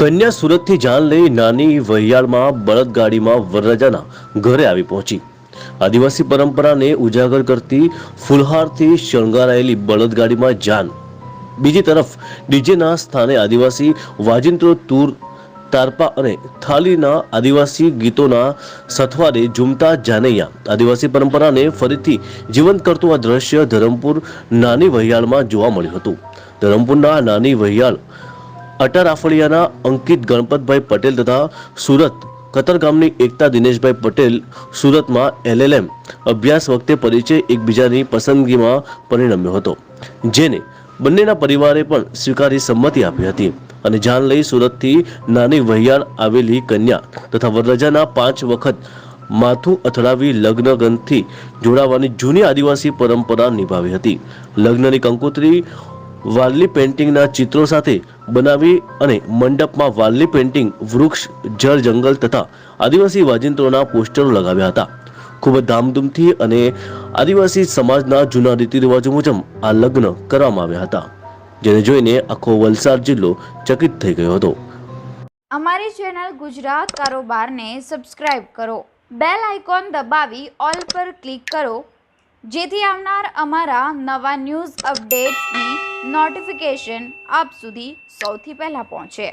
કન્યા સુરતથી જાન લઈ નાની વહિયાળમાં બળદગાડીમાં વરરાજાના ઘરે આવી પહોંચી. આદિવાસી પરંપરાને ઉજાગર કરતી ફુલહારથી શણગારાયેલી બળદગાડીમાં જાન. બીજી તરફ ડીજેના સ્થાને આદિવાસી વાજિંત્રો તૂર તારપા અને થાલીના આદિવાસી ગીતોના સથવારે ઝૂમતા જાનૈયા. આદિવાસી પરંપરાને ફરીથી જીવંત કરતું આ દ્રશ્ય ધરમપુર નાની વહિયાળમાં જોવા મળ્યું હતું. ધરમપુરના નાની વહિયાળ અટાર આફળિયાના અંકિત ગણપતભાઈ પટેલ તથા સુરત કતરગામની એકતા દિનેશભાઈ પટેલ સુરતમાં એલએલએમ અભ્યાસ વખતે પરિચય એકબીજાની પસંદગીમાં પરિણમ્યો હતો, જેને બંનેના પરિવારે પણ સ્વીકારી સંમતિ આપી હતી. અને જાન લઈ સુરતથી નાની વહિયાળ આવેલી કન્યા તથા વરરાજાના પાંચ વખત માથું અથડાવી લગ્ન ગ્રંથથી જોડાવાની જૂની આદિવાસી પરંપરા નિભાવી હતી. લગ્નની કંકોત્રી વાલ્લી પેઇન્ટિંગના ચિત્રો સાથે બનાવી અને મંડપમાં વાલ્લી પેઇન્ટિંગ, વૃક્ષ, જળ જંગલ તથા આદિવાસી વાજિંત્રોના પોસ્ટરો લગાવ્યા હતા. ખૂબ જ ધામધૂમથી અને આદિવાસી સમાજના જૂના રીતિરિવાજો મુજબ આ લગ્ન કરવામાં આવ્યા હતા. જેને જોઈને આખો વલસાડ જિલ્લો ચકિત થઈ ગયો હતો. અમારી ચેનલ ગુજરાત કારોબારને સબસ્ક્રાઇબ કરો. બેલ આઇકોન દબાવી ઓલ પર ક્લિક કરો. જેથી આવનાર અમારા નવા ન્યૂઝ અપડેટ્સની નોટિફિકેશન આપ સુધી સૌથી પહેલાં પહોંચે.